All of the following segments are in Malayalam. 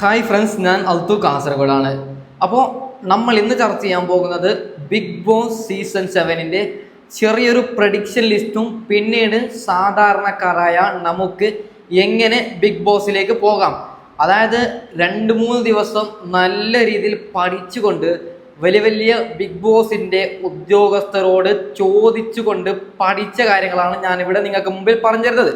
ഹായ് ഫ്രണ്ട്സ് ഞാൻ അൽത്തു കാസർഗോഡാണ്. അപ്പോൾ നമ്മൾ ഇന്ന് ചർച്ച ചെയ്യാൻ പോകുന്നത് ബിഗ് ബോസ് സീസൺ സെവനിന്റെ ചെറിയൊരു പ്രഡിക്ഷൻ ലിസ്റ്റും പിന്നീട് സാധാരണക്കാരായ നമുക്ക് എങ്ങനെ ബിഗ് ബോസിലേക്ക് പോകാം. അതായത് രണ്ട് മൂന്ന് ദിവസം നല്ല രീതിയിൽ പഠിച്ചുകൊണ്ട് വലിയ വലിയ ബിഗ് ബോസിന്റെ ഉദ്യോഗസ്ഥരോട് ചോദിച്ചുകൊണ്ട് പഠിച്ച കാര്യങ്ങളാണ് ഞാനിവിടെ നിങ്ങൾക്ക് മുമ്പിൽ പറഞ്ഞു തരുന്നത്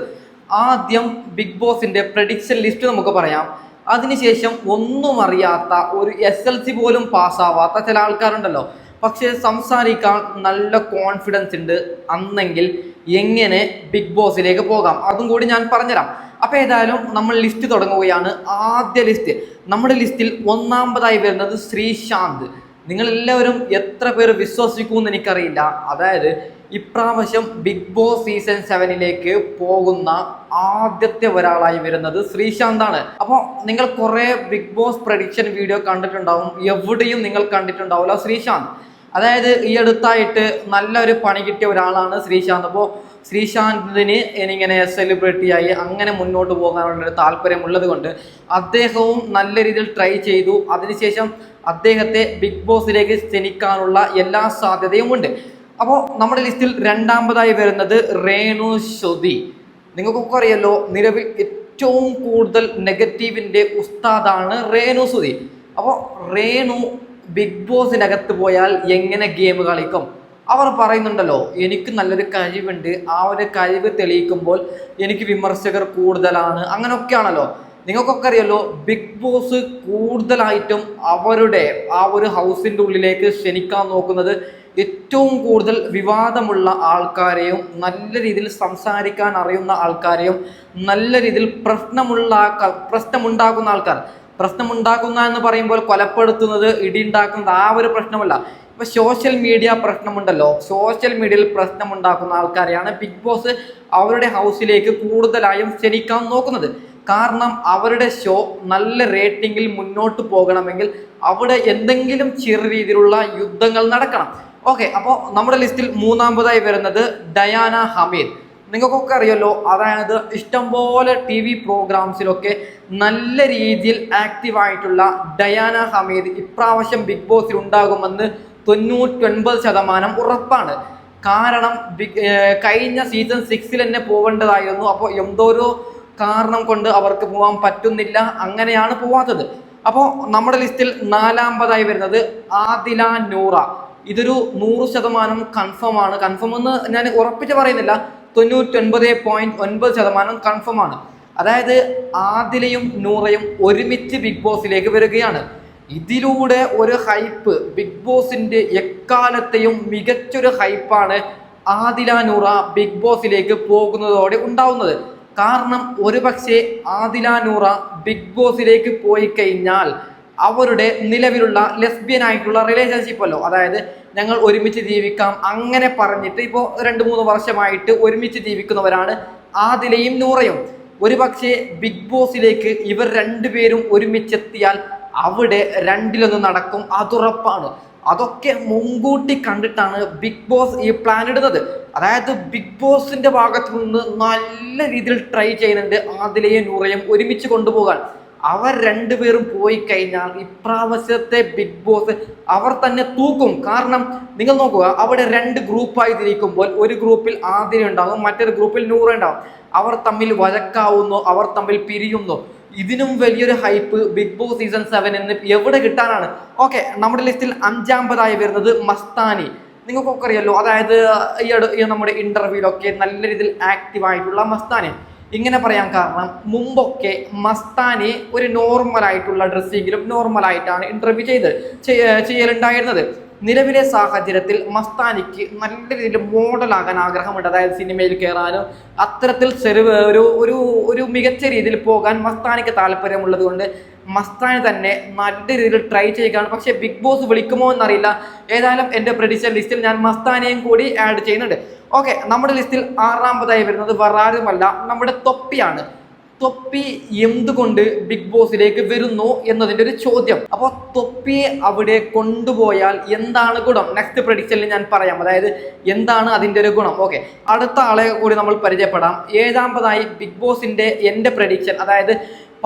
ആദ്യം ബിഗ് ബോസിന്റെ പ്രഡിക്ഷൻ ലിസ്റ്റ് നമുക്ക് പറയാം. അതിനുശേഷം ഒന്നും അറിയാത്ത ഒരു എസ് എൽ സി പോലും പാസ്സാവാത്ത ചില ആൾക്കാരുണ്ടല്ലോ. പക്ഷേ സംസാരിക്കാൻ നല്ല കോൺഫിഡൻസ് ഉണ്ട്. അന്നെങ്കിൽ എങ്ങനെ ബിഗ് ബോസിലേക്ക് പോകാം? അതും കൂടി ഞാൻ പറഞ്ഞുതരാം. അപ്പോൾ ഏതായാലും നമ്മൾ ലിസ്റ്റ് തുടങ്ങുകയാണ്. ആദ്യ ലിസ്റ്റ് നമ്മുടെ ലിസ്റ്റിൽ ഒന്നാമതായി വരുന്നത് ശ്രീശാന്ത്. നിങ്ങളെല്ലാവരും എത്ര പേർ വിശ്വസിക്കുമെന്ന് എനിക്കറിയില്ല. അതായത് ഇപ്രാവശ്യം ബിഗ് ബോസ് സീസൺ സെവനിലേക്ക് പോകുന്ന ആദ്യത്തെ ഒരാളായി വരുന്നത് ശ്രീശാന്താണ് അപ്പോൾ നിങ്ങൾ കുറേ ബിഗ് ബോസ് പ്രഡിക്ഷൻ വീഡിയോ കണ്ടിട്ടുണ്ടാവും. എവിടെയും നിങ്ങൾ കണ്ടിട്ടുണ്ടാവില്ല ശ്രീശാന്ത്. അതായത് ഈ അടുത്തായിട്ട് നല്ലൊരു പണി കിട്ടിയ ഒരാളാണ് ശ്രീശാന്ത്. അപ്പോൾ ശ്രീശാന്തിന് എനിങ്ങനെ സെലിബ്രിറ്റിയായി അങ്ങനെ മുന്നോട്ട് പോകാനുള്ള ഒരു താല്പര്യമുള്ളത് കൊണ്ട് അദ്ദേഹവും നല്ല രീതിയിൽ ട്രൈ ചെയ്തു. അതിനുശേഷം അദ്ദേഹത്തെ ബിഗ് ബോസിലേക്ക് ക്ഷണിക്കാനുള്ള എല്ലാ സാധ്യതയും ഉണ്ട്. അപ്പോൾ നമ്മുടെ ലിസ്റ്റിൽ രണ്ടാമതായി വരുന്നത് രേണു ശ്രുതി. നിങ്ങൾക്കൊക്കെ അറിയാലോ നിലവിൽ ഏറ്റവും കൂടുതൽ നെഗറ്റീവിന്റെ ഉസ്താദാണ് രേണു ശ്രുതി. അപ്പോൾ രേണു ബിഗ് ബോസിനകത്ത് പോയാൽ എങ്ങനെ ഗെയിം കളിക്കും? അവർ പറയുന്നുണ്ടല്ലോ എനിക്ക് നല്ലൊരു കഴിവുണ്ട്. ആ ഒരു കഴിവ് തെളിയിക്കുമ്പോൾ എനിക്ക് വിമർശകർ കൂടുതലാണ്. അങ്ങനെയൊക്കെയാണല്ലോ നിങ്ങൾക്കൊക്കെ അറിയാലോ ബിഗ് ബോസ് കൂടുതലായിട്ടും അവരുടെ ആ ഒരു ഹൗസിന്റെ ഉള്ളിലേക്ക് ക്ഷണിക്കാൻ നോക്കുന്നത് ഏറ്റവും കൂടുതൽ വിവാദമുള്ള ആൾക്കാരെയും നല്ല രീതിയിൽ സംസാരിക്കാൻ അറിയുന്ന ആൾക്കാരെയും നല്ല രീതിയിൽ പ്രശ്നമുള്ള പ്രശ്നമുണ്ടാക്കുന്ന ആൾക്കാർ. പ്രശ്നമുണ്ടാക്കുന്ന എന്ന് പറയുമ്പോൾ കൊലപ്പെടുത്തുന്നത് ഇടിയുണ്ടാക്കുന്നത് ആ ഒരു പ്രശ്നമല്ല. ഇപ്പൊ സോഷ്യൽ മീഡിയ പ്രശ്നമുണ്ടല്ലോ. സോഷ്യൽ മീഡിയയിൽ പ്രശ്നമുണ്ടാക്കുന്ന ആൾക്കാരെയാണ് ബിഗ് ബോസ് അവരുടെ ഹൗസിലേക്ക് കൂടുതലായും ക്ഷണിക്കാൻ നോക്കുന്നത്. കാരണം അവരുടെ ഷോ നല്ല റേറ്റിംഗിൽ മുന്നോട്ട് പോകണമെങ്കിൽ അവിടെ എന്തെങ്കിലും ചെറിയ രീതിയിലുള്ള യുദ്ധങ്ങൾ നടക്കണം. ഓക്കെ അപ്പോൾ നമ്മുടെ ലിസ്റ്റിൽ മൂന്നാമതായി വരുന്നത് ഡയാന ഹമീദ്. നിങ്ങൾക്കൊക്കെ അറിയല്ലോ അതായത് ഇഷ്ടംപോലെ ടി വി പ്രോഗ്രാംസിലൊക്കെ നല്ല രീതിയിൽ ആക്റ്റീവായിട്ടുള്ള ഡയാന ഹമീദ് ഇപ്രാവശ്യം ബിഗ് ബോസിൽ ഉണ്ടാകുമെന്ന് തൊണ്ണൂറ്റൊൻപത് ശതമാനം ഉറപ്പാണ്. കാരണം കഴിഞ്ഞ സീസൺ സിക്സിൽ തന്നെ പോകേണ്ടതായിരുന്നു അപ്പോൾ എന്തോരോ കാരണം കൊണ്ട് അവർക്ക് പോകാൻ പറ്റുന്നില്ല അങ്ങനെയാണ് പോവാത്തത്. അപ്പോൾ നമ്മുടെ ലിസ്റ്റിൽ നാലാമതായി വരുന്നത് ആദില നൂറ. ഇതൊരു നൂറ് ശതമാനം കൺഫേം ആണ്. കൺഫേം എന്ന് ഞാൻ ഉറപ്പിച്ച് പറയുന്നില്ല. തൊണ്ണൂറ്റൊൻപത് പോയിന്റ് ഒൻപത് ശതമാനം കൺഫേം ആണ്. അതായത് ആദിലയും നൂറയും ഒരുമിച്ച് ബിഗ് ബോസിലേക്ക് വരികയാണ്. ഇതിലൂടെ ഒരു ഹൈപ്പ് ബിഗ് ബോസിന്റെ എക്കാലത്തെയും മികച്ചൊരു ഹൈപ്പാണ് ആദില നൂറ ബിഗ് ബോസിലേക്ക് പോകുന്നതോടെ ഉണ്ടാവുന്നത്. കാരണം ഒരുപക്ഷെ ആദില നൂറ ബിഗ് ബോസിലേക്ക് പോയി കഴിഞ്ഞാൽ അവരുടെ നിലവിലുള്ള ലെസ്ബിയൻ ആയിട്ടുള്ള റിലേഷൻഷിപ്പ് അല്ലോ. അതായത് ഞങ്ങൾ ഒരുമിച്ച് ജീവിക്കാം അങ്ങനെ പറഞ്ഞിട്ട് ഇപ്പോൾ രണ്ട് മൂന്ന് വർഷമായിട്ട് ഒരുമിച്ച് ജീവിക്കുന്നവരാണ് ആദിലയും നൂറയും. ഒരുപക്ഷെ ബിഗ് ബോസിലേക്ക് ഇവർ രണ്ടുപേരും ഒരുമിച്ചെത്തിയാൽ അവിടെ രണ്ടിലൊന്ന് നടക്കും അതുറപ്പാണ്. അതൊക്കെ മുൻകൂട്ടി കണ്ടിട്ടാണ് ബിഗ് ബോസ് ഈ പ്ലാൻ ഇടുന്നത്. അതായത് ബിഗ് ബോസിന്റെ ഭാഗത്തു നിന്ന് നല്ല രീതിയിൽ ട്രൈ ചെയ്യുന്നുണ്ട് ആദിലയും നൂറയും ഒരുമിച്ച് കൊണ്ടുപോകാൻ. അവർ രണ്ടുപേരും പോയി കഴിഞ്ഞാൽ ഇപ്രാവശ്യത്തെ ബിഗ് ബോസ് അവർ തന്നെ തൂക്കും. കാരണം നിങ്ങൾ നോക്കുക അവിടെ രണ്ട് ഗ്രൂപ്പായി തിരിക്കുമ്പോൾ ഒരു ഗ്രൂപ്പിൽ ആതിര ഉണ്ടാകും മറ്റൊരു ഗ്രൂപ്പിൽ നൂറ ഉണ്ടാകും അവർ തമ്മിൽ വഴക്കാവുന്നു അവർ തമ്മിൽ പിരിയുന്നു. ഇതിനും വലിയൊരു hype Bigg Boss season seven എന്ന് എവിടെ കിട്ടാനാണ്? ഓക്കെ നമ്മുടെ ലിസ്റ്റിൽ അഞ്ചാമതായി വരുന്നത് മസ്താനി. നിങ്ങൾക്കൊക്കെ അറിയാലോ അതായത് ഈ നമ്മുടെ ഇന്റർവ്യൂലൊക്കെ നല്ല രീതിയിൽ ആക്റ്റീവ് ആയിട്ടുള്ള മസ്താനി. ഇങ്ങനെ പറയാൻ കാരണം മുമ്പൊക്കെ മസ്താനി ഒരു നോർമൽ ആയിട്ടുള്ള ഡ്രസ്സിങ്ങിലും നോർമൽ ആയിട്ടാണ് ഇന്റർവ്യൂ ചെയ്ത് ചെയ്യലുണ്ടായിരുന്നത്. നിലവിലെ സാഹചര്യത്തിൽ മസ്താനിക്ക് നല്ല രീതിയിൽ മോഡലാകാൻ ആഗ്രഹമുണ്ട്. അതായത് സിനിമയിൽ കയറാനും അത്തരത്തിൽ ചെറുവ് ഒരു ഒരു ഒരു മികച്ച രീതിയിൽ പോകാൻ മസ്താനിക്ക് താല്പര്യമുള്ളത് കൊണ്ട് മസ്താനി തന്നെ നല്ല രീതിയിൽ ട്രൈ ചെയ്യുകയാണ്. പക്ഷേ ബിഗ് ബോസ് വിളിക്കുമോ എന്നറിയില്ല. ഏതായാലും എന്റെ പ്രഡിഷൻ ലിസ്റ്റിൽ ഞാൻ മസ്താനിയും കൂടി ആഡ് ചെയ്യുന്നുണ്ട്. ഓക്കെ നമ്മുടെ ലിസ്റ്റിൽ ആറാമതായി വരുന്നത് വറാരുമല്ല നമ്മുടെ തൊപ്പിയാണ്. തൊപ്പി എന്തുകൊണ്ട് ബിഗ് ബോസിലേക്ക് വരുന്നു എന്നതിന്റെ ഒരു ചോദ്യം. അപ്പോൾ തൊപ്പിയെ അവിടെ കൊണ്ടുപോയാൽ എന്താണ് ഗുണം? നെക്സ്റ്റ് പ്രഡിക്ഷനിൽ ഞാൻ പറയാം. അതായത് എന്താണ് അതിന്റെ ഒരു ഗുണം? ഓക്കെ അടുത്ത ആളെ കൂടി നമ്മൾ പരിചയപ്പെടാം. ഏഴാമതായി ബിഗ് ബോസിന്റെ എന്റെ പ്രഡിക്ഷൻ അതായത്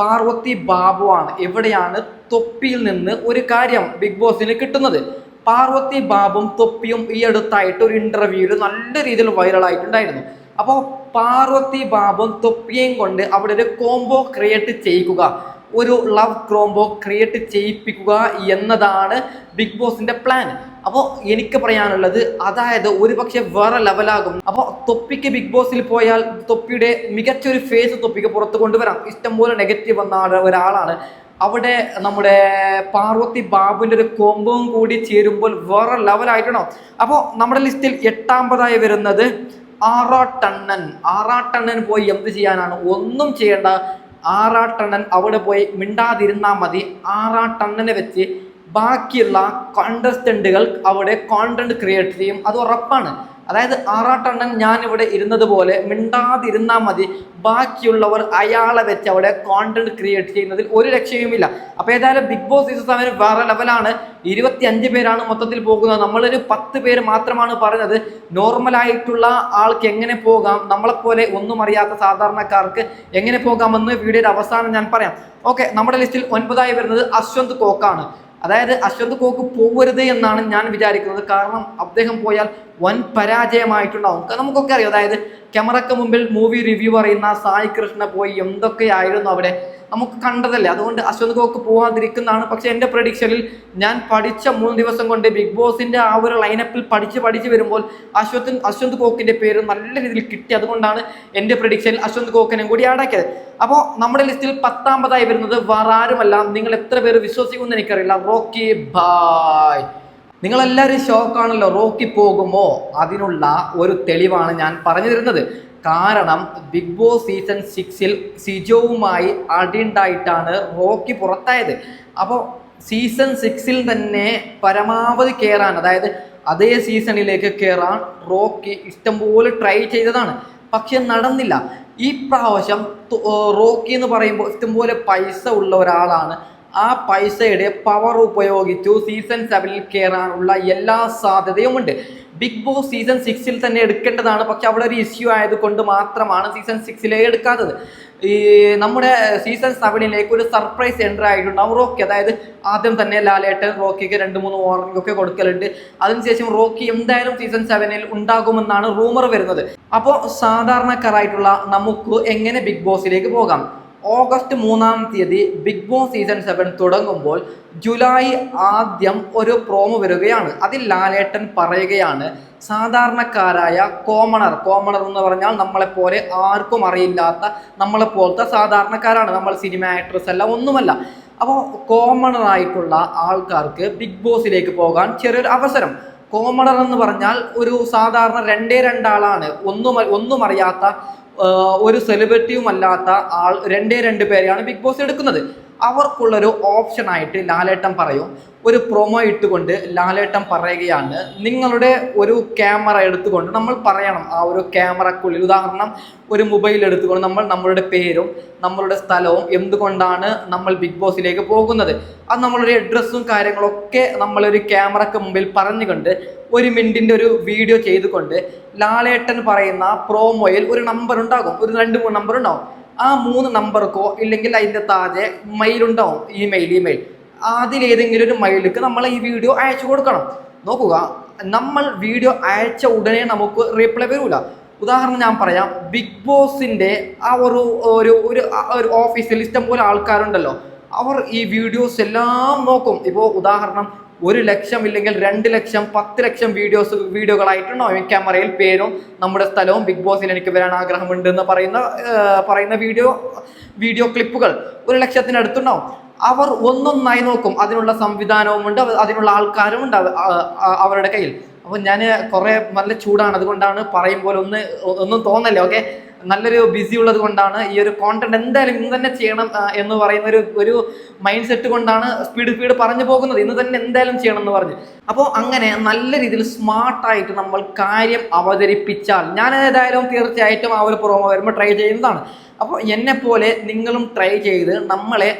പാർവതി ബാബുവാണ് എവിടെയാണ് തൊപ്പിയിൽ നിന്ന് ഒരു കാര്യം ബിഗ് ബോസിന് കിട്ടുന്നത്? പാർവതി ബാബും തൊപ്പിയും ഈ അടുത്തായിട്ട് ഒരു ഇന്റർവ്യൂവിൽ നല്ല രീതിയിൽ വൈറലായിട്ടുണ്ടായിരുന്നു അപ്പോൾ പാർവതി ബാബും തൊപ്പിയും കൊണ്ട് അവിടെ ഒരു കോംബോ ക്രിയേറ്റ് ചെയ്യിക്കുക. ഒരു ലവ് ക്രോംബോ ക്രിയേറ്റ് ചെയ്യിപ്പിക്കുക എന്നതാണ് ബിഗ് ബോസിന്റെ പ്ലാൻ അപ്പോൾ എനിക്ക് പറയാനുള്ളത് അതായത് ഒരു പക്ഷെ വേറെ ലെവലാകും അപ്പോൾ തൊപ്പിക്ക് ബിഗ് ബോസിൽ പോയാൽ തൊപ്പിയുടെ മികച്ചൊരു ഫേസ് തൊപ്പിക്ക് പുറത്ത് കൊണ്ടുവരാം. ഇഷ്ടംപോലെ നെഗറ്റീവ് വന്ന ഒരാളാണ്. അവിടെ നമ്മുടെ പാർവതി ബാബുവിന്റെ ഒരു കോമ്പവും കൂടി ചേരുമ്പോൾ വേറെ ലെവലായിട്ടുണ്ടോ അപ്പോൾ നമ്മുടെ ലിസ്റ്റിൽ എട്ടാമതായി വരുന്നത് ആറാട്ടണ്ണൻ. ആറാട്ടണ്ണൻ പോയി എന്ത് ചെയ്യാനാണ്? ഒന്നും ചെയ്യേണ്ട. ആറാട്ടണ്ണൻ അവിടെ പോയി മിണ്ടാതിരുന്നാൽ മതി. ആറാട്ടണ്ണനെ വെച്ച് ബാക്കിയുള്ള കോണ്ടസ്റ്റന്റുകൾ അവിടെ കോണ്ടന്റ് ക്രിയേറ്റ് ചെയ്യും. അത് ഉറപ്പാണ്. അതായത് ആറാട്ടണ്ണൻ ഞാൻ ഇവിടെ ഇരുന്നത് പോലെ മിണ്ടാതിരുന്നാൽ മതി. ബാക്കിയുള്ളവർ അയാളെ വെച്ച് അവിടെ കോണ്ടന്റ് ക്രിയേറ്റ് ചെയ്യുന്നതിൽ ഒരു രക്ഷയുമില്ല. അപ്പോൾ ഏതായാലും ബിഗ് ബോസ് സീസൺ സെവൻ വേറെ ലെവലാണ് ഇരുപത്തി അഞ്ച് പേരാണ് മൊത്തത്തിൽ പോകുന്നത്. നമ്മളൊരു പത്ത് പേര് മാത്രമാണ് പറഞ്ഞത്. നോർമലായിട്ടുള്ള ആൾക്ക് എങ്ങനെ പോകാം? നമ്മളെപ്പോലെ ഒന്നും അറിയാത്ത സാധാരണക്കാർക്ക് എങ്ങനെ പോകാമെന്ന് വീഡിയോയുടെ അവസാനം ഞാൻ പറയാം. ഓക്കെ നമ്മുടെ ലിസ്റ്റിൽ ഒൻപതായി വരുന്നത് അശ്വന്ത് കോക്കാണ്. അതായത് അശ്വന്ത് കോക്ക് പോകരുത് എന്നാണ് ഞാൻ വിചാരിക്കുന്നത്. കാരണം അദ്ദേഹം പോയാൽ വൻ പരാജയമായിട്ടുണ്ടാവും. നമുക്കൊക്കെ അറിയാം. അതായത് ക്യാമറക്ക് മുമ്പിൽ മൂവി റിവ്യൂ പറയുന്ന സായി കൃഷ്ണ പോയി എന്തൊക്കെയായിരുന്നു അവിടെ? നമുക്ക് കണ്ടതല്ലേ? അതുകൊണ്ട് അശ്വന്ത് കോക്ക് പോവാതിരിക്കുന്നതാണ്. പക്ഷെ എന്റെ പ്രഡിക്ഷനിൽ ഞാൻ പഠിച്ച മൂന്ന് ദിവസം കൊണ്ട് ബിഗ് ബോസിന്റെ ആ ഒരു ലൈനപ്പിൽ പഠിച്ച് പഠിച്ച് വരുമ്പോൾ അശ്വന്ത് അശ്വന്ത് ഗോക്കിന്റെ പേര് നല്ല രീതിയിൽ കിട്ടി. അതുകൊണ്ടാണ് എന്റെ പ്രഡിക്ഷനിൽ അശ്വന്ത് കോക്കിനെയും കൂടി ആടാക്കിയത് അപ്പോൾ നമ്മുടെ ലിസ്റ്റിൽ പത്താമതായി വരുന്നത് വേറെ ആരുമല്ല നിങ്ങൾ എത്ര പേര് വിശ്വസിക്കുമെന്ന് എനിക്കറിയില്ല. റോക്കി ബായ് നിങ്ങളെല്ലാവരും ഷോക്കാണല്ലോ റോക്കി പോകുമോ? അതിനുള്ള ഒരു തെളിവാണ് ഞാൻ പറഞ്ഞു തരുന്നത്. കാരണം ബിഗ് ബോസ് സീസൺ സിക്സിൽ സിജോവുമായി അടിയുണ്ടായിട്ടാണ് റോക്കി പുറത്തായത്. അപ്പോൾ സീസൺ സിക്സിൽ തന്നെ പരമാവധി കയറാൻ അതായത് അതേ സീസണിലേക്ക് കയറാൻ റോക്കി ഇഷ്ടംപോലെ ട്രൈ ചെയ്തതാണ്. പക്ഷെ നടന്നില്ല. ഈ പ്രാവശ്യം റോക്കി എന്ന് പറയുമ്പോൾ ഇഷ്ടംപോലെ പൈസ ഉള്ള ഒരാളാണ് ആ പൈസയുടെ പവർ ഉപയോഗിച്ചു സീസൺ സെവനിൽ കയറാനുള്ള എല്ലാ സാധ്യതയുമുണ്ട്. ബിഗ് ബോസ് സീസൺ സിക്സിൽ തന്നെ എടുക്കേണ്ടതാണ്. പക്ഷെ അവിടെ ഒരു ഇഷ്യൂ ആയതുകൊണ്ട് മാത്രമാണ് സീസൺ സിക്സിലെ എടുക്കാത്തത്. ഈ നമ്മുടെ സീസൺ സെവനിലേക്ക് ഒരു സർപ്രൈസ് എൻട്രി ആയിട്ടുണ്ടാവും റോക്കി. അതായത് ആദ്യം തന്നെ ലാലേട്ടൻ റോക്കിക്ക് രണ്ട് മൂന്ന് വാർണിംഗ് ഒക്കെ കൊടുക്കലുണ്ട്. അതിനുശേഷം റോക്കി എന്തായാലും സീസൺ സെവനിൽ ഉണ്ടാകുമെന്നാണ് റൂമർ വരുന്നത്. അപ്പോൾ സാധാരണക്കാരായിട്ടുള്ള നമുക്ക് എങ്ങനെ ബിഗ് ബോസിലേക്ക് പോകാം? ഓഗസ്റ്റ് മൂന്നാം തീയതി ബിഗ് ബോസ് സീസൺ സെവൻ തുടങ്ങുമ്പോൾ ജൂലൈ ആദ്യം ഒരു പ്രോമോ വരികയാണ്. അതിൽ ലാലേട്ടൻ പറയുകയാണ് സാധാരണക്കാരായ കോമണർ കോമണർ എന്ന് പറഞ്ഞാൽ നമ്മളെപ്പോലെ ആർക്കും അറിയില്ലാത്ത നമ്മളെപ്പോലത്തെ സാധാരണക്കാരാണ്. നമ്മൾ സിനിമ ആക്ട്രസ് അല്ല ഒന്നുമല്ല. അപ്പോൾ കോമണറായിട്ടുള്ള ആൾക്കാർക്ക് ബിഗ് ബോസിലേക്ക് പോകാൻ ചെറിയൊരു അവസരം. കോമണർ എന്ന് പറഞ്ഞാൽ ഒരു സാധാരണ രണ്ടേ രണ്ടാളാണ്. ഒന്നും ഒന്നും അറിയാത്ത ഒരു സെലിബ്രിറ്റിയും അല്ലാത്ത ആൾ രണ്ടേ രണ്ട് പേരെയാണ് ബിഗ് ബോസ് എടുക്കുന്നത്. അവർക്കുള്ളൊരു ഓപ്ഷനായിട്ട് ലാലേട്ടൻ പറയും. ഒരു പ്രൊമോ ഇട്ടുകൊണ്ട് ലാലേട്ടൻ പറയുകയാണ് നിങ്ങളുടെ ഒരു ക്യാമറ എടുത്തുകൊണ്ട് നമ്മൾ പറയണം ആ ഒരു ക്യാമറക്കുള്ളിൽ ഉദാഹരണം ഒരു മൊബൈൽ എടുത്തുകൊണ്ട് നമ്മൾ നമ്മളുടെ പേരും നമ്മളുടെ സ്ഥലവും എന്തുകൊണ്ടാണ് നമ്മൾ ബിഗ് ബോസിലേക്ക് പോകുന്നത്? അത് നമ്മളൊരു അഡ്രസ്സും കാര്യങ്ങളൊക്കെ നമ്മളൊരു ക്യാമറക്ക് മുമ്പിൽ പറഞ്ഞുകൊണ്ട് ഒരു മിനിറ്റിന്റെ ഒരു വീഡിയോ ചെയ്തുകൊണ്ട് ലാലേട്ടൻ പറയുന്ന പ്രോമോയിൽ ഒരു നമ്പർ ഉണ്ടാകും. ഒരു രണ്ട് മൂന്ന് നമ്പർ ഉണ്ടാവും. ആ മൂന്ന് നമ്പർക്കോ ഇല്ലെങ്കിൽ അതിന്റെ താഴെ മെയിലുണ്ടാവും ഇമെയിൽ ഇമെയിൽ അതിലേതെങ്കിലും ഒരു മെയിലേക്ക് നമ്മൾ ഈ വീഡിയോ അയച്ചു കൊടുക്കണം. നോക്കുക നമ്മൾ വീഡിയോ അയച്ച ഉടനെ നമുക്ക് റീപ്ലൈ വരില്ല ഉദാഹരണം ഞാൻ പറയാം ബിഗ് ബോസിന്റെ ആ ഒരു ഒരു ഒരു ഓഫീസിൽ ഇഷ്ടംപോലെ ആൾക്കാരുണ്ടല്ലോ. അവർ ഈ വീഡിയോസ് എല്ലാം നോക്കും. ഇപ്പോൾ ഉദാഹരണം ഒരു ലക്ഷം ഇല്ലെങ്കിൽ രണ്ട് ലക്ഷം പത്ത് ലക്ഷം വീഡിയോസ് വീഡിയോകളായിട്ടുണ്ടോ ഈ ക്യാമറയിൽ പേരും നമ്മുടെ സ്ഥലവും ബിഗ് ബോസിൽ എനിക്ക് വരാൻ ആഗ്രഹമുണ്ട് എന്ന് പറയുന്ന പറയുന്ന വീഡിയോ വീഡിയോ ക്ലിപ്പുകൾ ഒരു ലക്ഷത്തിനടുത്തുണ്ടാവും. അവർ ഒന്നൊന്നായി നോക്കും. അതിനുള്ള സംവിധാനവും ഉണ്ട് അതിനുള്ള ആൾക്കാരും ഉണ്ട് അവരുടെ കയ്യിൽ. അപ്പോൾ ഞാൻ കുറേ നല്ല ചൂടാണ് അതുകൊണ്ടാണ് പറയുമ്പോൾ ഒന്ന് ഒന്നും തോന്നല്ലേ ഓക്കെ നല്ലൊരു ബിസി ഉള്ളത് കൊണ്ടാണ് ഈ ഒരു കോണ്ടന്റ് എന്തായാലും ഇന്ന് തന്നെ ചെയ്യണം എന്ന് പറയുന്ന ഒരു ഒരു മൈൻഡ് സെറ്റ് കൊണ്ടാണ് സ്പീഡ് സ്പീഡ് പറഞ്ഞു പോകുന്നത്. ഇന്ന് തന്നെ എന്തായാലും ചെയ്യണം എന്ന് പറഞ്ഞു. അപ്പോൾ അങ്ങനെ നല്ല രീതിയിൽ സ്മാർട്ടായിട്ട് നമ്മൾ കാര്യം അവതരിപ്പിച്ചാൽ ഞാൻ ഏതായാലും തീർച്ചയായിട്ടും ആ ഒരു പ്രോമോ വരുമ്പോൾ ട്രൈ ചെയ്യുന്നതാണ്. അപ്പോൾ എന്നെ പോലെ നിങ്ങളും ട്രൈ ചെയ്ത് നമ്മളെ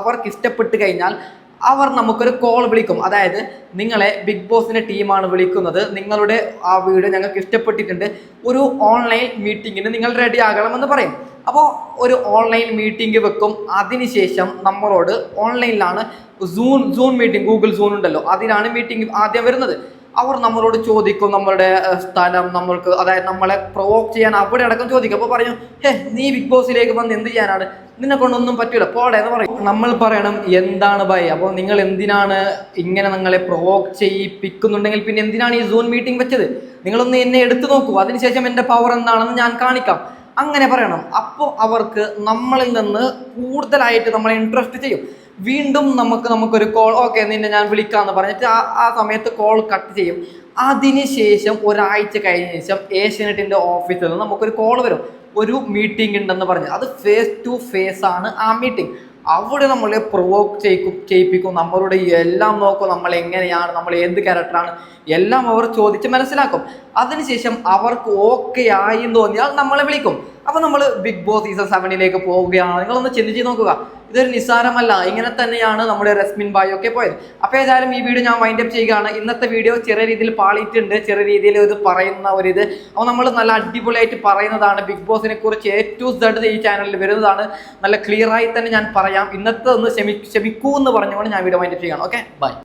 അവർക്ക് ഇഷ്ടപ്പെട്ട് കഴിഞ്ഞാൽ അവർ നമുക്കൊരു കോൾ വിളിക്കും. അതായത് നിങ്ങളെ ബിഗ് ബോസിന്റെ ടീമാണ് വിളിക്കുന്നത്. നിങ്ങളുടെ ആ വീട് ഞങ്ങൾക്ക് ഇഷ്ടപ്പെട്ടിട്ടുണ്ട്. ഒരു ഓൺലൈൻ മീറ്റിങ്ങിന് നിങ്ങൾ റെഡി ആകണമെന്ന് പറയും. അപ്പോൾ ഒരു ഓൺലൈൻ മീറ്റിംഗ് വെക്കും. അതിനുശേഷം നമ്മളോട് ഓൺലൈനിലാണ് Zoom Zoom meeting Google Zoom ഉണ്ടല്ലോ. അതിനാണ് മീറ്റിംഗ് ആദ്യം വരുന്നത്. അവർ നമ്മളോട് ചോദിക്കും നമ്മളുടെ സ്ഥലം നമ്മൾക്ക് അതായത് നമ്മളെ പ്രൊവോക്ക് ചെയ്യാൻ അവിടെ അടക്കം ചോദിക്കും. അപ്പോൾ പറയും ഹേ നീ ബിഗ് ബോസിലേക്ക് വന്ന് എന്ത് ചെയ്യാനാണ്? നിന്നെ കൊണ്ടൊന്നും പറ്റൂല. പോടെ എന്ന് പറയും. നമ്മൾ പറയണം എന്താണ് ഭയ? അപ്പോൾ നിങ്ങൾ എന്തിനാണ് ഇങ്ങനെ നിങ്ങളെ പ്രൊവോക്ക് ചെയ്യിപ്പിക്കുന്നുണ്ടെങ്കിൽ പിന്നെ എന്തിനാണ് ഈ സൂൺ മീറ്റിംഗ് വെച്ചത്? നിങ്ങളൊന്ന് എന്നെ എടുത്തു നോക്കൂ. അതിനുശേഷം എന്റെ പവർ എന്താണെന്ന് ഞാൻ കാണിക്കാം. അങ്ങനെ പറയണം. അപ്പോൾ അവർക്ക് നമ്മളിൽ നിന്ന് കൂടുതലായിട്ട് നമ്മളെ ഇൻട്രസ്റ്റ് ചെയ്യും. വീണ്ടും നമുക്ക് നമുക്കൊരു കോൾ ഓക്കെ നിന്നെ ഞാൻ വിളിക്കാമെന്ന് പറഞ്ഞിട്ട് ആ ആ സമയത്ത് കോൾ കട്ട് ചെയ്യും. അതിനുശേഷം ഒരാഴ്ച കഴിഞ്ഞ ശേഷം ഏഷ്യനെറ്റിന്റെ ഓഫീസിൽ നിന്ന് നമുക്കൊരു കോൾ വരും. ഒരു മീറ്റിംഗ് ഉണ്ടെന്ന് പറഞ്ഞ്. അത് ഫേസ് ടു ഫേസ് ആണ് ആ മീറ്റിംഗ് അവിടെ നമ്മളെ പ്രൊവോക്ക് ചെയ്യിക്കും ചെയ്യിപ്പിക്കും. നമ്മളുടെ എല്ലാം നോക്കും. നമ്മൾ എങ്ങനെയാണ്? നമ്മൾ എന്ത് ക്യാരക്ടറാണ് എല്ലാം അവർ ചോദിച്ച് മനസ്സിലാക്കും. അതിനുശേഷം അവർക്ക് ഓക്കെ ആയി എന്ന് തോന്നിയാൽ നമ്മളെ വിളിക്കും. അപ്പോൾ നമ്മൾ ബിഗ് ബോസ് സീസൺ സെവനിലേക്ക് പോവുകയാണ്. നിങ്ങളൊന്ന് ചിന്തിച്ച് നോക്കുക. ഇതൊരു നിസ്സാരമല്ല. ഇങ്ങനെ തന്നെയാണ് നമ്മുടെ റസ്മിൻ ബായ് ഒക്കെ പോയത്. അപ്പോൾ ഏതായാലും ഈ വീഡിയോ ഞാൻ വൈൻഡ് അപ്പ് ചെയ്യുകയാണ്. ഇന്നത്തെ വീഡിയോ ചെറിയ രീതിയിൽ പാളിയിട്ടുണ്ട്. ചെറിയ രീതിയിൽ ഇത് പറയുന്ന ഒരു ഇത്. അപ്പോൾ നമ്മൾ നല്ല അടിപൊളിയായിട്ട് പറയുന്നതാണ് ബിഗ് ബോസിനെ കുറിച്ച്. എ ടു സെഡ് ഈ ചാനലിൽ വരുന്നതാണ്. നല്ല ക്ലിയറായി തന്നെ ഞാൻ പറയാം. ഇന്നത്തെ ഒന്ന് ക്ഷമി ക്ഷമിക്കൂ എന്ന് പറഞ്ഞുകൊണ്ട് ഞാൻ വീഡിയോ വൈൻഡ് അപ്പ് ചെയ്യുകയാണ്. Okay bye